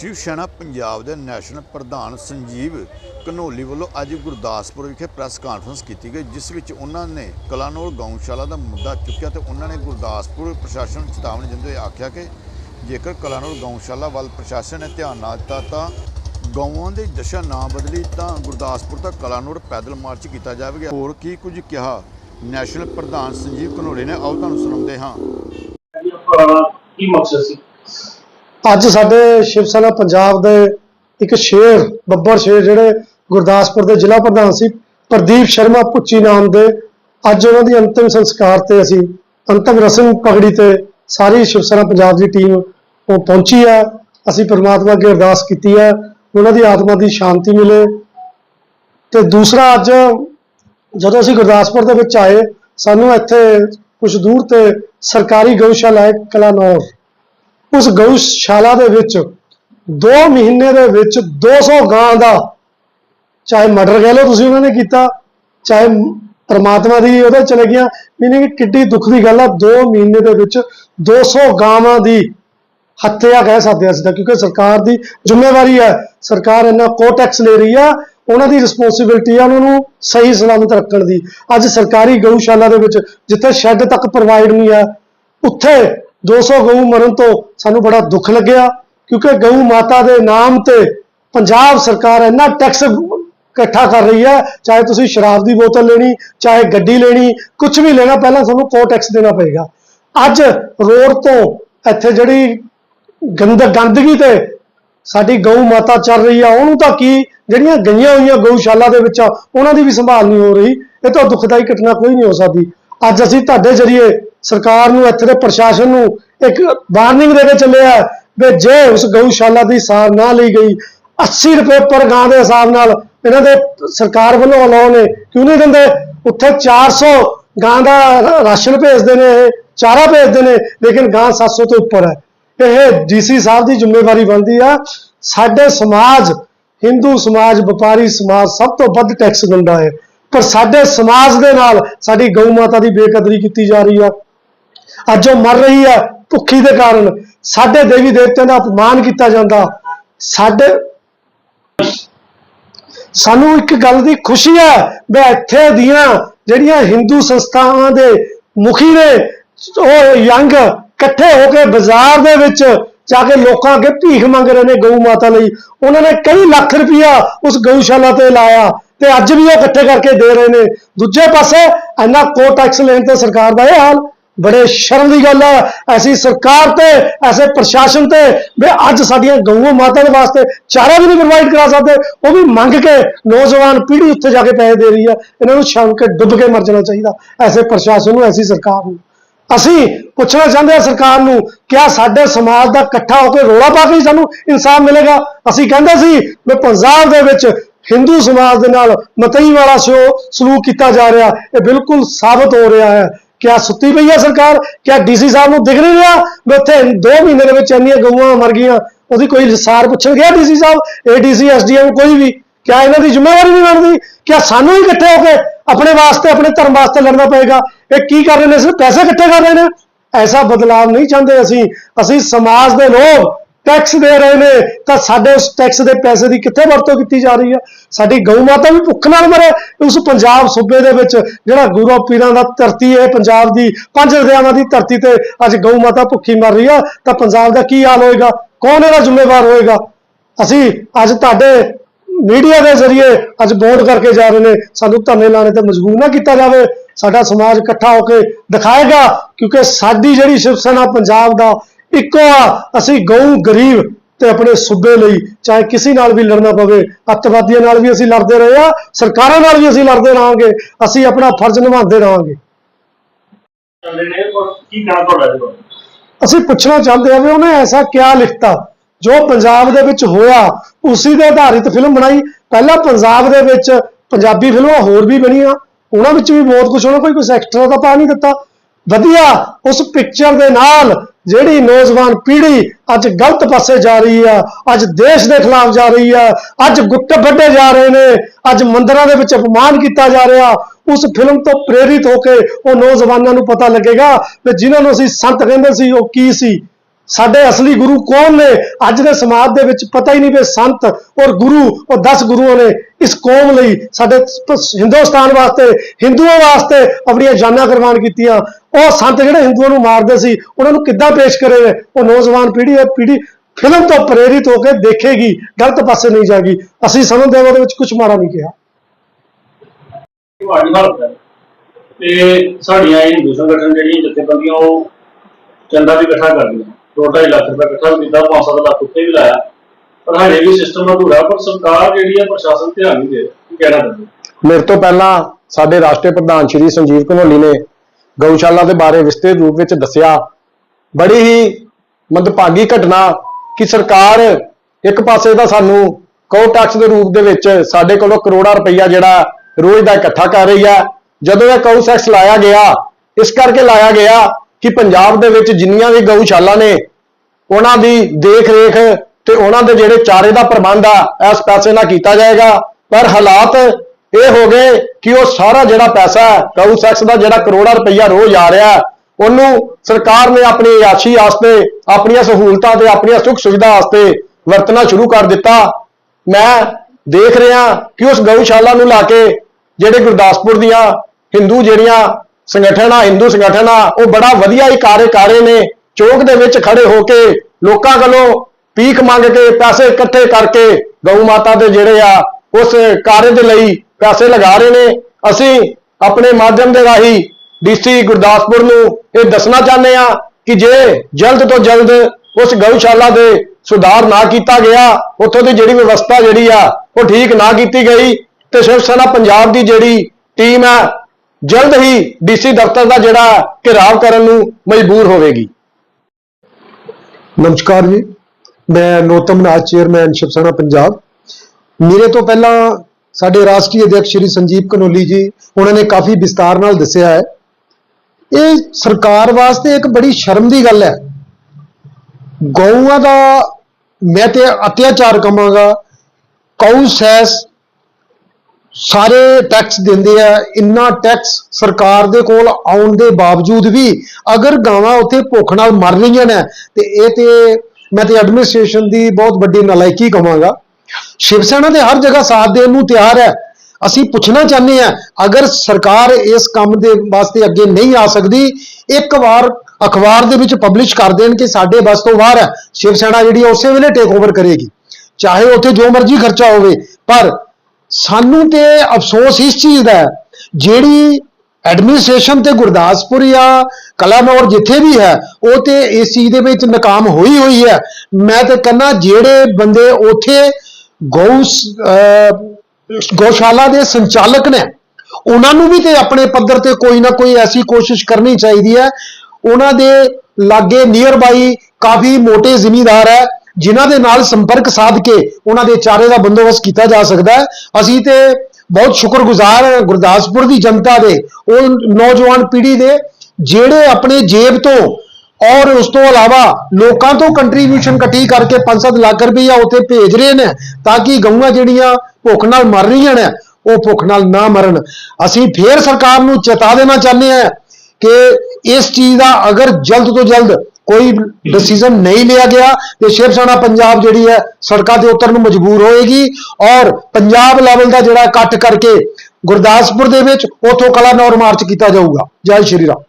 ਸ਼ਿਵ ਸੈਨਾ ਪੰਜਾਬ ਦੇ ਨੈਸ਼ਨਲ ਪ੍ਰਧਾਨ ਸੰਜੀਵ ਘਨੋਲੀ ਵੱਲੋਂ ਅੱਜ ਗੁਰਦਾਸਪੁਰ ਵਿਖੇ ਪ੍ਰੈਸ ਕਾਨਫਰੰਸ ਕੀਤੀ ਗਈ, ਜਿਸ ਵਿੱਚ ਉਹਨਾਂ ਨੇ ਕਲਾਨੌਰ ਗਊਸ਼ਾਲਾ ਦਾ ਮੁੱਦਾ ਚੁੱਕਿਆ ਤੇ ਉਹਨਾਂ ਨੇ ਗੁਰਦਾਸਪੁਰ ਪ੍ਰਸ਼ਾਸਨ ਨੂੰ ਚੇਤਾਵਨੀ ਦਿੰਦੇ ਹੋਏ ਆਖਿਆ ਕਿ ਜੇਕਰ ਕਲਾਨੌਰ ਗਊਸ਼ਾਲਾ ਵੱਲ ਪ੍ਰਸ਼ਾਸਨ ਨੇ ਧਿਆਨ ਨਾ ਦਿੱਤਾ ਤਾਂ ਗਊਆਂ ਦੀ ਦਸ਼ਾ ਨਾ ਬਦਲੀ ਤਾਂ ਗੁਰਦਾਸਪੁਰ ਤੋਂ ਕਲਾਨੌਰ ਪੈਦਲ ਮਾਰਚ ਕੀਤਾ ਜਾਵੇਗਾ। ਹੋਰ ਕੀ ਕੁਝ ਕਿਹਾ ਨੈਸ਼ਨਲ ਪ੍ਰਧਾਨ ਸੰਜੀਵ ਘਨੋਲੀ ਨੇ? ਆਓ ਤੁਹਾਨੂੰ ਸੁਣਾਉਂਦੇ ਹਾਂ। ਕੀ ਮਕਸਦ ਸੀ? ਅੱਜ ਸਾਡੇ ਸ਼ਿਵ ਸੈਨਾ ਪੰਜਾਬ ਦੇ ਇੱਕ ਸ਼ੇਰ, ਬੱਬਰ ਸ਼ੇਰ ਜਿਹੜੇ ਗੁਰਦਾਸਪੁਰ ਦੇ ਜ਼ਿਲ੍ਹਾ ਪ੍ਰਧਾਨ ਸੀ, ਪ੍ਰਦੀਪ ਸ਼ਰਮਾ ਪੁੱਚੀ ਨਾਮ ਦੇ, ਅੱਜ ਉਹਨਾਂ ਦੀ ਅੰਤਿਮ ਸੰਸਕਾਰ ਤੇ ਅਸੀਂ ਅੰਤਿਮ ਰਸਮ ਪਗੜੀ ਤੇ ਸਾਰੀ ਸ਼ਿਵ ਸੈਨਾ ਪੰਜਾਬ ਦੀ ਟੀਮ ਉਹ ਪਹੁੰਚੀ ਹੈ। ਅਸੀਂ ਪ੍ਰਮਾਤਮਾ ਅੱਗੇ ਅਰਦਾਸ ਕੀਤੀ ਹੈ, ਉਹਨਾਂ ਦੀ ਆਤਮਾ ਦੀ ਸ਼ਾਂਤੀ ਮਿਲੇ। ਤੇ ਦੂਸਰਾ ਅੱਜ ਜਦੋਂ ਅਸੀਂ ਗੁਰਦਾਸਪੁਰ ਦੇ ਵਿੱਚ ਆਏ, ਸਾਨੂੰ ਇੱਥੇ ਕੁਝ ਦੂਰ ਤੇ ਸਰਕਾਰੀ ਗਊਸ਼ਾਲਾ ਹੈ ਕਲਾਨੌਰ ਉਸ ਗਊਸ਼ਾਲਾ ਦੇ ਵਿੱਚ 2 ਮਹੀਨੇ ਦੇ ਵਿੱਚ 200 ਗਾਂ ਦਾ ਚਾਹੇ ਮਰਡਰ ਕਹਿ ਲਓ ਤੁਸੀਂ ਉਹਨਾਂ ਨੇ ਕੀਤਾ, ਚਾਹੇ ਪਰਮਾਤਮਾ ਦੀ ਉਹਦੇ ਚਲੇ ਗਿਆ ਮੀਨਿੰਗ ਕਿੱਡੀ ਦੁੱਖ ਦੀ ਗੱਲ ਆ 2 ਮਹੀਨੇ ਦੇ ਵਿੱਚ 200 ਗਾਵਾਂ ਦੀ ਹੱਤਿਆ ਕਹਿ ਸਕਦੇ ਹਾਂ ਅਸੀਂ ਕਿਉਂਕਿ ਸਰਕਾਰ ਦੀ ਜ਼ਿੰਮੇਵਾਰੀ ਹੈ, ਸਰਕਾਰ ਇਹਨਾਂ ਕੋ ਟੈਕਸ ਲੈ ਰਹੀ ਆ, ਉਹਨਾਂ ਦੀ ਰਿਸਪੌਂਸਿਬਿਲਟੀ ਆ ਉਹਨਾਂ ਨੂੰ ਸਹੀ ਸਲਾਮਤ ਰੱਖਣ ਦੀ। ਅੱਜ ਸਰਕਾਰੀ ਗਊਸ਼ਾਲਾ ਦੇ ਵਿੱਚ ਜਿੱਥੇ ਸ਼ੈੱਡ ਤੱਕ ਪ੍ਰੋਵਾਈਡ ਨਹੀਂ ਆ ਉੱਥੇ 200 ਗਊ ਮਰਨ ਤੋਂ ਸਾਨੂੰ ਬੜਾ ਦੁੱਖ ਲੱਗਿਆ, ਕਿਉਂਕਿ ਗਊ ਮਾਤਾ ਦੇ ਨਾਮ ਤੇ ਪੰਜਾਬ ਸਰਕਾਰ ਇੰਨਾ ਟੈਕਸ ਇਕੱਠਾ ਕਰ ਰਹੀ ਹੈ, ਚਾਹੇ ਤੁਸੀਂ ਸ਼ਰਾਬ ਦੀ ਬੋਤਲ ਲੈਣੀ, ਚਾਹੇ ਗੱਡੀ ਲੈਣੀ ਕੁਝ ਵੀ ਲੈਣਾ, ਪਹਿਲਾਂ ਤੁਹਾਨੂੰ ਕੋ ਟੈਕਸ ਦੇਣਾ ਪਏਗਾ। ਅੱਜ ਰੋਡ ਤੋਂ ਇੱਥੇ ਜਿਹੜੀ ਗੰਦ, ਗੰਦਗੀ ਤੇ ਸਾਡੀ ਗਊ ਮਾਤਾ ਚੱਲ ਰਹੀ ਆ, ਉਹਨੂੰ ਤਾਂ ਕੀ, ਜਿਹੜੀਆਂ ਗਈਆਂ ਹੋਈਆਂ ਗਊਸ਼ਾਲਾ ਦੇ ਵਿੱਚ, ਉਹਨਾਂ ਦੀ ਵੀ ਸੰਭਾਲ ਨਹੀਂ ਹੋ ਰਹੀ। ਇਹ ਤਾਂ ਦੁਖਦਾਈ ਘਟਨਾ ਕੋਈ ਨਹੀਂ ਹੋ ਸਕਦੀ। ਅੱਜ ਅਸੀਂ ਤੁਹਾਡੇ ਜਰੀਏ ਸਰਕਾਰ ਨੂੰ ਇੱਥੇ ਦੇ ਪ੍ਰਸ਼ਾਸਨ ਨੂੰ ਇੱਕ ਵਾਰਨਿੰਗ ਦੇ ਕੇ ਚੱਲੇ ਵੀ ਜੇ ਉਸ ਗਊਸ਼ਾਲਾ ਦੀ ਸਾਰ ਨਾ ਲਈ ਗਈ 80 ਰੁਪਏ ਪਰ ਗਾਂ ਦੇ ਹਿਸਾਬ ਨਾਲ ਇਹਨਾਂ ਦੇ ਸਰਕਾਰ ਵੱਲੋਂ ਅਲਾਉ ਨੇ, ਕਿਉਂ ਨਹੀਂ ਦਿੰਦੇ? ਉੱਥੇ 400 ਗਾਂ ਦਾ ਰਾਸ਼ਨ ਭੇਜਦੇ ਨੇ ਇਹ, ਚਾਰਾ ਭੇਜਦੇ ਨੇ, ਲੇਕਿਨ ਗਾਂ 700 ਤੋਂ ਉੱਪਰ ਹੈ। ਇਹ ਡੀਸੀ ਸਾਹਿਬ ਦੀ ਜ਼ਿੰਮੇਵਾਰੀ ਬਣਦੀ ਆ। ਸਾਡੇ ਸਮਾਜ, ਹਿੰਦੂ ਸਮਾਜ, ਵਪਾਰੀ ਸਮਾਜ ਸਭ ਤੋਂ ਵੱਧ ਟੈਕਸ ਦਿੰਦਾ ਹੈ। ਪਰ ਸਾਡੇ ਸਮਾਜ ਦੇ ਨਾਲ ਸਾਡੀ ਗਊ ਮਾਤਾ ਦੀ ਬੇਕਦਰੀ ਕੀਤੀ ਜਾ ਰਹੀ ਆ। ਅੱਜ ਉਹ ਮਰ ਰਹੀ ਹੈ ਭੁੱਖੀ ਦੇ ਕਾਰਨ। ਸਾਡੇ ਦੇਵੀ ਦੇਵਤਿਆਂ ਦਾ ਅਪਮਾਨ ਕੀਤਾ ਜਾਂਦਾ। ਸਾਡੇ ਸਾਨੂੰ ਇੱਕ ਗੱਲ ਦੀ ਖੁਸ਼ੀ ਹੈ ਵੀ ਇੱਥੇ ਦੀਆਂ ਜਿਹੜੀਆਂ ਹਿੰਦੂ ਸੰਸਥਾਵਾਂ ਦੇ ਮੁਖੀ ਨੇ, ਉਹ ਯੰਗ ਇਕੱਠੇ ਹੋ ਕੇ ਬਾਜ਼ਾਰ ਦੇ ਵਿੱਚ ਜਾ ਕੇ ਲੋਕਾਂ ਅੱਗੇ ਭੀਖ ਮੰਗ ਰਹੇ ਨੇ ਗਊ ਮਾਤਾ ਲਈ। ਉਹਨਾਂ ਨੇ ਕਈ ਲੱਖ ਰੁਪਇਆ ਉਸ ਗਊਸ਼ਾਲਾ ਤੇ ਲਾਇਆ ਤੇ ਅੱਜ ਵੀ ਉਹ ਇਕੱਠੇ ਕਰਕੇ ਦੇ ਰਹੇ ਨੇ। ਦੂਜੇ ਪਾਸੇ ਇੰਨਾ ਕੋ ਟੈਕਸ ਲੈਣ ਤੇ ਸਰਕਾਰ ਦਾ ਇਹ ਹਾਲ। ਬੜੇ ਸ਼ਰਮ ਦੀ ਗੱਲ ਹੈ ਐਸੀ ਸਰਕਾਰ ਤੇ, ਐਸੇ ਪ੍ਰਸ਼ਾਸਨ ਤੇ, ਵੀ ਅੱਜ ਸਾਡੀਆਂ ਗਊਆਂ ਮਾਤਾ ਦੇ ਵਾਸਤੇ ਚਾਰਾ ਵੀ ਨਹੀਂ ਪ੍ਰੋਵਾਈਡ ਕਰਾ ਸਕਦੇ। ਉਹ ਵੀ ਮੰਗ ਕੇ ਨੌਜਵਾਨ ਪੀੜ੍ਹੀ ਉੱਥੇ ਜਾ ਕੇ ਪੈਸੇ ਦੇ ਰਹੀ ਹੈ ਇਹਨਾਂ ਨੂੰ ਛਾਣ ਕੇ ਡੁੱਬ ਕੇ ਮਰ ਜਾਣਾ ਚਾਹੀਦਾ। ਐਸੇ ਪ੍ਰਸ਼ਾਸਨ ਨੂੰ, ਐਸੀ ਸਰਕਾਰ ਨੂੰ। ਅਸੀਂ ਪੁੱਛਣਾ ਚਾਹੁੰਦੇ ਹਾਂ ਸਰਕਾਰ ਨੂੰ, ਕਿਆ ਸਾਡੇ ਸਮਾਜ ਦਾ ਇਕੱਠਾ ਹੋ ਕੇ ਰੋਲਾ ਪਾ ਕੇ ਹੀ ਸਾਨੂੰ ਇਨਸਾਫ ਮਿਲੇਗਾ? ਅਸੀਂ ਕਹਿੰਦੇ ਸੀ ਵੀ ਪੰਜਾਬ ਦੇ ਵਿੱਚ ਹਿੰਦੂ ਸਮਾਜ ਦੇ ਨਾਲ ਮਤਈ ਵਾਲਾ ਸ਼ੋ ਸਲੂਕ ਕੀਤਾ ਜਾ ਰਿਹਾ। ਇਹ ਬਿਲਕੁਲ ਸਾਬਤ ਹੋ ਰਿਹਾ ਹੈ। ਕਿਆ ਸੁੱਤੀ ਪਈ ਹੈ ਸਰਕਾਰ? ਕਿਆ ਡੀਸੀ ਸਾਹਿਬ ਨੂੰ ਦਿਖ ਨਹੀਂ ਰਿਹਾ? ਵੀ ਉੱਥੇ 2 ਮਹੀਨੇ ਦੇ ਵਿੱਚ ਇੰਨੀਆਂ ਗਊਆਂ ਮਰ ਗਈਆਂ। ਉਹਦੀ ਕੋਈ ਸਾਰ ਪੁੱਛਣ ਗਿਆ ਡੀਸੀ ਸਾਹਿਬ? ਏਡੀਸੀ ਐਸਡੀਐਮ ਕੋਈ ਵੀ? ਕਿਆ ਇਹਨਾਂ ਦੀ ਜ਼ਿੰਮੇਵਾਰੀ ਨਹੀਂ ਬਣਦੀ? ਕਿਆ ਸਾਨੂੰ ਹੀ ਇਕੱਠੇ ਹੋ ਕੇ ਆਪਣੇ ਵਾਸਤੇ, ਆਪਣੇ ਧਰਮ ਵਾਸਤੇ ਲੜਨਾ ਪਏਗਾ? ਇਹ ਕੀ ਕਰ ਰਹੇ ਨੇ? ਸਿਰਫ ਪੈਸੇ ਇਕੱਠੇ ਕਰ ਰਹੇ ਨੇ? ਐਸਾ ਬਦਲਾਵ ਨਹੀਂ ਚਾਹੁੰਦੇ ਅਸੀਂ। ਅਸੀਂ ਸਮਾਜ ਦੇ ਲੋਕ ਟੈਕਸ ਦੇ ਰਹੇ ਨੇ, ਤਾਂ ਸਾਡੇ ਉਸ ਟੈਕਸ ਦੇ ਪੈਸੇ ਦੀ ਕਿੱਥੇ ਵਰਤੋਂ ਕੀਤੀ ਜਾ ਰਹੀ ਹੈ? ਸਾਡੀ ਗਊ ਮਾਤਾ ਵੀ ਭੁੱਖ ਨਾਲ ਮਰੇ ਉਸ ਪੰਜਾਬ ਸੂਬੇ ਦੇ ਵਿੱਚ ਜਿਹੜਾ ਗੁਰੂ ਪੀਰਾਂ ਦਾ ਧਰਤੀ ਹੈ, ਪੰਜਾਬ ਦੀ ਪੰਜ ਦਰਿਆਵਾਂ ਦੀ ਧਰਤੀ ਤੇ ਅੱਜ ਗਊ ਮਾਤਾ ਭੁੱਖੀ ਮਰ ਰਹੀ ਆ, ਤਾਂ ਪੰਜਾਬ ਦਾ ਕੀ ਹਾਲ ਹੋਏਗਾ? ਕੌਣ ਇਹਦਾ ਜ਼ਿੰਮੇਵਾਰ ਹੋਏਗਾ? ਅਸੀਂ ਅੱਜ ਤੁਹਾਡੇ ਮੀਡੀਆ ਦੇ ਜ਼ਰੀਏ ਅੱਜ ਬੋਰਡ ਕਰਕੇ ਜਾ ਰਹੇ ਨੇ। ਸਾਨੂੰ ਧਰਨੇ ਲਾਣੇ ਤੇ ਮਜਬੂਰ ਨਾ ਕੀਤਾ ਜਾਵੇ। ਸਾਡਾ ਸਮਾਜ ਇਕੱਠਾ ਹੋ ਕੇ ਦਿਖਾਏਗਾ, ਕਿਉਂਕਿ ਸਾਡੀ ਜਿਹੜੀ ਸ਼ਿਵ ਸੈਨਾ ਪੰਜਾਬ ਦਾ ਇੱਕੋ ਆ, ਅਸੀਂ ਗਊ, ਗਰੀਬ ਤੇ ਆਪਣੇ ਸੂਬੇ ਲਈ ਚਾਹੇ ਕਿਸੇ ਨਾਲ ਵੀ ਲੜਨਾ ਪਵੇ, ਅੱਤਵਾਦੀਆਂ ਨਾਲ ਵੀ ਅਸੀਂ ਲੜਦੇ ਰਹੇ ਆ, ਸਰਕਾਰਾਂ ਨਾਲ ਵੀ ਅਸੀਂ ਲੜਦੇ ਰਹਾਂਗੇ, ਅਸੀਂ ਆਪਣਾ ਫਰਜ਼ ਨਿਭਾਉਂਦੇ ਰਹਾਂਗੇ। ਅਸੀਂ ਪੁੱਛਣਾ ਚਾਹੁੰਦੇ ਹਾਂ ਵੀ ਉਹਨੇ ਐਸਾ ਕਿਆ ਲਿਖਤਾ? ਜੋ ਪੰਜਾਬ ਦੇ ਵਿੱਚ ਹੋਇਆ, ਉਸੇ ਦੇ ਆਧਾਰਿਤ ਫਿਲਮ ਬਣਾਈ। ਪਹਿਲਾਂ ਪੰਜਾਬ ਦੇ ਵਿੱਚ ਪੰਜਾਬੀ ਫਿਲਮਾਂ ਹੋਰ ਵੀ ਬਣੀਆਂ, ਉਹਨਾਂ ਵਿੱਚ ਵੀ ਬਹੁਤ ਕੁਝ ਉਹਨਾਂ ਕੋਈ ਕੁਝ ਐਕਸਟਰਾ ਤਾਂ ਪਾ ਨਹੀਂ ਦਿੱਤਾ। ਵਧੀਆ, ਉਸ ਪਿਕਚਰ ਦੇ ਨਾਲ ਜਿਹੜੀ ਨੌਜਵਾਨ ਪੀੜ੍ਹੀ ਅੱਜ ਗਲਤ ਪਾਸੇ ਜਾ ਰਹੀ ਆ, ਅੱਜ ਦੇਸ਼ ਦੇ ਖਿਲਾਫ ਜਾ ਰਹੀ ਆ, ਅੱਜ ਗੁੱਟੇ ਵੱਡੇ ਜਾ ਰਹੇ ਨੇ, ਅੱਜ ਮੰਦਰਾਂ ਦੇ ਵਿੱਚ ਅਪਮਾਨ ਕੀਤਾ ਜਾ ਰਿਹਾ, ਉਸ ਫਿਲਮ ਤੋਂ ਪ੍ਰੇਰਿਤ ਹੋ ਕੇ ਉਹ ਨੌਜਵਾਨਾਂ ਨੂੰ ਪਤਾ ਲੱਗੇਗਾ ਕਿ ਜਿਨ੍ਹਾਂ ਨੂੰ ਅਸੀਂ ਸੰਤ ਕਹਿੰਦੇ ਸੀ, ਉਹ ਕੀ ਸੀ। ਸਾਡੇ ਅਸਲੀ ਗੁਰੂ ਕੌਣ ਨੇ? ਅੱਜ ਦੇ ਸਮਾਜ ਦੇ ਵਿੱਚ ਪਤਾ ਹੀ ਨਹੀਂ ਵੀ ਸੰਤ ਔਰ ਗੁਰੂ ਔਰ 10 ਗੁਰੂਆਂ ਨੇ ਇਸ ਕੌਮ ਲਈ ਸਾਡੇ ਹਿੰਦੁਸਤਾਨ ਵਾਸਤੇ, ਹਿੰਦੂਆਂ ਵਾਸਤੇ ਆਪਣੀਆਂ ਜਾਨਾਂ ਕੁਰਬਾਨ ਕੀਤੀਆਂ। ਉਹ ਸੰਤ ਜਿਹੜੇ ਹਿੰਦੂਆਂ ਨੂੰ ਮਾਰਦੇ ਸੀ, ਉਹਨਾਂ ਨੂੰ ਕਿੱਦਾਂ ਪੇਸ਼ ਕਰੇ? ਉਹ ਨੌਜਵਾਨ ਪੀੜ੍ਹੀ ਹੈ, ਪੀੜ੍ਹੀ ਫਿਲਮ ਤੋਂ ਪ੍ਰੇਰਿਤ ਹੋ ਕੇ ਦੇਖੇਗੀ, ਗਲਤ ਪਾਸੇ ਨਹੀਂ ਜਾਗੀ ਅਸੀਂ ਸਮਝਦੇ ਹਾਂ ਉਹਦੇ ਵਿੱਚ ਕੁਝ ਮਾੜਾ ਨਹੀਂ ਕਿਹਾ। ਤੁਹਾਡੀ ਹਾਲਤ ਹੈ ਤੇ ਸਾਡੀਆਂ ਇਹ ਹਿੰਦੂ ਸੰਗਠਨ ਜਿਹੜੀਆਂ ਜਥੇਬੰਦੀਆਂ, ਉਹ ਚੰਦਾ ਵੀ ਇਕੱਠਾ ਕਰਦੀਆਂ। ਦੋ ਢਾਈ ਲੱਖ ਰੁਪਏ ਇਕੱਠਾ ਵੀ ਕੀਤਾ 5-7 ਲੱਖ ਉੱਤੇ ਵੀ ਲਾਇਆ। ਪਰ ਹਜੇ ਵੀ ਸਿਸਟਮ ਅਧੂਰਾ ਪਰ ਸਰਕਾਰ ਜਿਹੜੀ ਹੈ ਪ੍ਰਸ਼ਾਸਨ ਧਿਆਨ ਨਹੀਂ ਦੇ ਰਿਹਾ। ਕੀ ਕਹਿਣਾ ਚਾਹੁੰਦੇ ਮੇਰੇ ਤੋਂ ਪਹਿਲਾਂ ਸਾਡੇ ਰਾਸ਼ਟਰੀ ਪ੍ਰਧਾਨ ਸ਼੍ਰੀ ਸੰਜੀਵ ਘਨੋਲੀ ਨੇ ਗਊਸ਼ਾਲਾ ਦੇ ਬਾਰੇ ਵਿਸਤ੍ਰਿਤ ਰੂਪ ਵਿੱਚ ਦੱਸਿਆ। ਬੜੀ ਹੀ ਮੰਦਭਾਗੀ ਘਟਨਾ ਕਿ ਸਰਕਾਰ ਇੱਕ ਪਾਸੇ ਤਾਂ ਸਾਨੂੰ ਕੋ ਟੈਕਸ ਦੇ ਰੂਪ ਦੇ ਵਿੱਚ ਸਾਡੇ ਕੋਲੋਂ ਕਰੋੜਾਂ ਰੁਪਈਆ ਜਿਹੜਾ ਰੋਜ਼ ਦਾ ਇਕੱਠਾ ਕਰ ਰਹੀ ਹੈ। ਜਦੋਂ ਇਹ ਕਊ ਟੈਕਸ ਲਾਇਆ ਗਿਆ, ਇਸ ਕਰਕੇ ਲਾਇਆ ਗਿਆ ਕਿ ਪੰਜਾਬ ਦੇ ਵਿੱਚ ਜਿੰਨੀਆਂ ਵੀ ਗਊਸ਼ਾਲਾ ਨੇ, ਉਹਨਾਂ ਦੀ ਦੇਖ ਰੇਖ ਤੇ ਉਹਨਾਂ ਦੇ ਜਿਹੜੇ ਚਾਰੇ ਦਾ ਪ੍ਰਬੰਧ ਆ, ਇਸ ਪੈਸੇ ਨਾਲ ਕੀਤਾ ਜਾਏਗਾ। ਪਰ ਹਾਲਾਤ ਇਹ ਹੋ ਗਏ ਕਿ ਉਹ ਸਾਰਾ ਜਿਹੜਾ ਪੈਸਾ ਗਊ ਸੈਕਸ ਦਾ ਜਿਹੜਾ ਕਰੋੜਾਂ ਰੁਪਈਆ ਰੋਜ਼ ਆ ਰਿਹਾ, ਉਹਨੂੰ ਸਰਕਾਰ ਨੇ ਆਪਣੀ ਯਾਸ਼ੀ ਵਾਸਤੇ ਆਪਣੀਆਂ ਸਹੂਲਤਾਂ ਤੇ ਆਪਣੀਆਂ ਸੁੱਖ ਸੁਵਿਧਾ ਵਾਸਤੇ ਵਰਤਣਾ ਸ਼ੁਰੂ ਕਰ ਦਿੱਤਾ। ਮੈਂ ਦੇਖ ਰਿਹਾ ਕਿ ਉਸ ਗਊਸ਼ਾਲਾ ਨੂੰ ਲਾ ਕੇ ਜਿਹੜੇ ਗੁਰਦਾਸਪੁਰ ਦੀਆਂ ਹਿੰਦੂ ਜਿਹੜੀਆਂ ਸੰਗਠਨ ਆ, ਹਿੰਦੂ ਸੰਗਠਨ ਆ, ਉਹ ਬੜਾ ਵਧੀਆ ਹੀ ਕਾਰੇ ਕਾਰੇ ਨੇ, ਚੌਕ ਦੇ ਵਿੱਚ ਖੜੇ ਹੋ ਕੇ ਲੋਕਾਂ ਕੋਲੋਂ ਪੀਕ ਮੰਗ ਕੇ ਪੈਸੇ ਇਕੱਠੇ ਕਰਕੇ ਗਊ ਮਾਤਾ ਦੇ ਜਿਹੜੇ ਆ, ਉਸ ਕਾਰਜ ਦੇ ਲਈ ਪੈਸੇ ਲਗਾ ਰਹੇ ਨੇ। ਅਸੀਂ ਆਪਣੇ ਮਾਧਿਅਮ ਦੇ ਰਾਹੀਂ ਡੀਸੀ ਗੁਰਦਾਸਪੁਰ ਨੂੰ ਇਹ ਦੱਸਣਾ ਚਾਹੁੰਦੇ ਆ ਕਿ ਜੇ ਜਲਦ ਤੋਂ ਜਲਦ ਉਸ ਗਊਸ਼ਾਲਾ ਦੇ ਸੁਧਾਰ ਨਾ ਕੀਤਾ ਗਿਆ, ਉੱਥੋਂ ਦੀ ਜਿਹੜੀ ਵਿਵਸਥਾ ਜਿਹੜੀ ਆ, ਉਹ ਠੀਕ ਨਾ ਕੀਤੀ ਗਈ ਤੇ ਸ਼ਿਵ ਸੈਨਾ ਪੰਜਾਬ ਦੀ ਜਿਹੜੀ ਟੀਮ ਹੈ ਜਲਦ ਹੀ ਡੀਸੀ ਦਫ਼ਤਰ ਦਾ ਜਿਹੜਾ ਘਿਰਾਵ ਕਰਨ ਨੂੰ ਮਜਬੂਰ ਹੋਵੇਗੀ। ਨਮਸਕਾਰ ਜੀ। ਮੈਂ ਨੋਤਮ ਨਾਥ, ਚੇਅਰਮੈਨ ਸ਼ਿਵਸੈਨਾ ਪੰਜਾਬ। ਮੇਰੇ ਤੋਂ ਪਹਿਲਾਂ ਸਾਡੇ ਰਾਸ਼ਟਰੀ ਅਧਿਕਸ਼ ਸ਼੍ਰੀ ਸੰਜੀਵ ਕਨੋਲੀ ਜੀ, ਉਹਨਾਂ ਨੇ ਕਾਫੀ ਵਿਸਤਾਰ ਨਾਲ ਦੱਸਿਆ ਹੈ। ਇਹ ਸਰਕਾਰ ਵਾਸਤੇ ਇੱਕ ਬੜੀ ਸ਼ਰਮ ਦੀ ਗੱਲ ਹੈ। ਗਊਆਂ ਦਾ ਮੈਂ ਤੇ ਅਤਿਆਚਾਰ ਕਵਾਂਗਾ। ਕੌ ਸੈਸ ਸਾਰੇ ਟੈਕਸ ਦਿੰਦੇ ਆ, ਇੰਨਾ ਟੈਕਸ ਸਰਕਾਰ ਦੇ ਕੋਲ ਆਉਣ ਦੇ ਬਾਵਜੂਦ ਵੀ ਅਗਰ ਗਾਵਾਂ ਉੱਥੇ ਭੁੱਖ ਨਾਲ ਮਰ ਰਹੀਆਂ ਨੇ, ਤੇ ਇਹ ਤੇ ਮੈਂ ਤੇ ਐਡਮਿਨਿਸਟ੍ਰੇਸ਼ਨ ਦੀ ਬਹੁਤ ਵੱਡੀ ਨਲਾਇਕੀ ਕਹਾਂਗਾ ਸ਼ਿਵ ਸੈਨਾ ਤੇ ਹਰ ਜਗ੍ਹਾ ਸਾਥ ਦੇਣ ਨੂੰ ਤਿਆਰ ਹੈ। ਅਸੀਂ ਪੁੱਛਣਾ ਚਾਹੁੰਦੇ ਆ ਅਗਰ ਸਰਕਾਰ ਇਸ ਕੰਮ ਦੇ ਵਾਸਤੇ ਅੱਗੇ ਨਹੀਂ ਆ ਸਕਦੀ, ਇੱਕ ਵਾਰ ਅਖਬਾਰ ਦੇ ਵਿੱਚ ਪਬਲਿਸ਼ ਕਰ ਦੇਣ ਕਿ ਸਾਡੇ ਬਸ ਤੋਂ ਬਾਹਰ ਹੈ। ਸ਼ਿਵ ਸੈਨਾ ਜਿਹੜੀ ਹੈ ਉਸੇ ਵੇਲੇ ਟੇਕ ਓਵਰ ਕਰੇਗੀ। ਚਾਹੇ ਉੱਥੇ ਜੋ ਮਰਜ਼ੀ ਖਰਚਾ ਹੋਵੇ, ਪਰ ਸਾਨੂੰ ਤੇ ਅਫਸੋਸ ਇਸ ਚੀਜ਼ ਦਾ ਹੈ, ਜਿਹੜੀ ਐਡਮਿਨਿਸਟ੍ਰੇਸ਼ਨ ਤੇ ਗੁਰਦਾਸਪੁਰ ਜਾਂ ਕਲਾਨੌਰ ਜਿੱਥੇ ਵੀ ਹੈ, ਉਹ ਤੇ ਇਸ ਚੀਜ਼ ਦੇ ਵਿੱਚ ਨਾਕਾਮ ਹੋਈ ਹੋਈ ਹੈ। ਮੈਂ ਤੇ ਕਹਿੰਦਾ ਜਿਹੜੇ ਬੰਦੇ ਉੱਥੇ ਗਊ ਸ- ਗਊਸ਼ਾਲਾ ਦੇ ਸੰਚਾਲਕ ਨੇ, ਉਹਨਾਂ ਨੂੰ ਵੀ ਤੇ ਆਪਣੇ ਪੱਧਰ ਤੇ ਕੋਈ ਨਾ ਕੋਈ ਐਸੀ ਕੋਸ਼ਿਸ਼ ਕਰਨੀ ਚਾਹੀਦੀ ਹੈ। ਉਹਨਾਂ ਦੇ ਲਾਗੇ ਨੀਅਰ ਬਾਈ ਕਾਫੀ ਮੋٹے ਜ਼ਿਮੀਂਦਾਰ ਹੈ ਜਿਨ੍ਹਾਂ ਦੇ ਨਾਲ ਸੰਪਰਕ ਸਾਧ ਕੇ ਉਹਨਾਂ ਦੇ ਚਾਰੇ ਦਾ ਬੰਦੋਬਸਤ ਕੀਤਾ ਜਾ ਸਕਦਾ ਹੈ। ਅਸੀਂ ਤੇ ਬਹੁਤ ਸ਼ੁਕਰਗੁਜ਼ਾਰ ਹਾਂ ਗੁਰਦਾਸਪੁਰ ਦੀ ਜਨਤਾ ਦੇ, ਉਹ ਨੌਜਵਾਨ ਪੀੜ੍ਹੀ ਦੇ, ਜਿਹੜੇ ਆਪਣੇ ਜੇਬ ਤੋਂ ਔਰ ਉਸ ਤੋਂ ਇਲਾਵਾ ਲੋਕਾਂ ਤੋਂ ਕੰਟਰੀਬਿਊਸ਼ਨ ਇਕੱਠੀ ਕਰਕੇ 5-7 ਲੱਖ ਰੁਪਈਆ ਉੱਥੇ ਭੇਜ ਰਹੇ ਨੇ ਤਾਂ ਕਿ ਗਊਆਂ ਜਿਹੜੀਆਂ ਭੁੱਖ ਨਾਲ ਮਰ ਰਹੀਆਂ ਨੇ, ਉਹ ਭੁੱਖ ਨਾਲ ਨਾ ਮਰਨ। ਅਸੀਂ ਫੇਰ ਸਰਕਾਰ ਨੂੰ ਚੇਤਾ ਦੇਣਾ ਚਾਹੁੰਦੇ ਹਾਂ ਕਿ ਇਸ ਚੀਜ਼ ਦਾ ਅਗਰ ਜਲਦ ਤੋਂ ਜਲਦ ਕੋਈ ਡਿਸੀਜਨ ਨਹੀਂ ਲਿਆ ਗਿਆ ਤੇ ਸ਼ਿਵ ਸੈਨਾ ਪੰਜਾਬ ਜਿਹੜੀ ਹੈ ਸੜਕਾਂ ਤੇ ਉਤਰਨ ਨੂੰ ਮਜਬੂਰ ਹੋਏਗੀ ਔਰ ਪੰਜਾਬ ਲੈਵਲ ਦਾ ਜਿਹੜਾ ਇਕੱਠ ਕਰਕੇ ਗੁਰਦਾਸਪੁਰ ਦੇ ਵਿੱਚ ਉਥੋਂ ਕਲਾਨੌਰ ਮਾਰਚ ਕੀਤਾ ਜਾਊਗਾ। ਜੈ ਸ਼੍ਰੀ ਰਾਮ।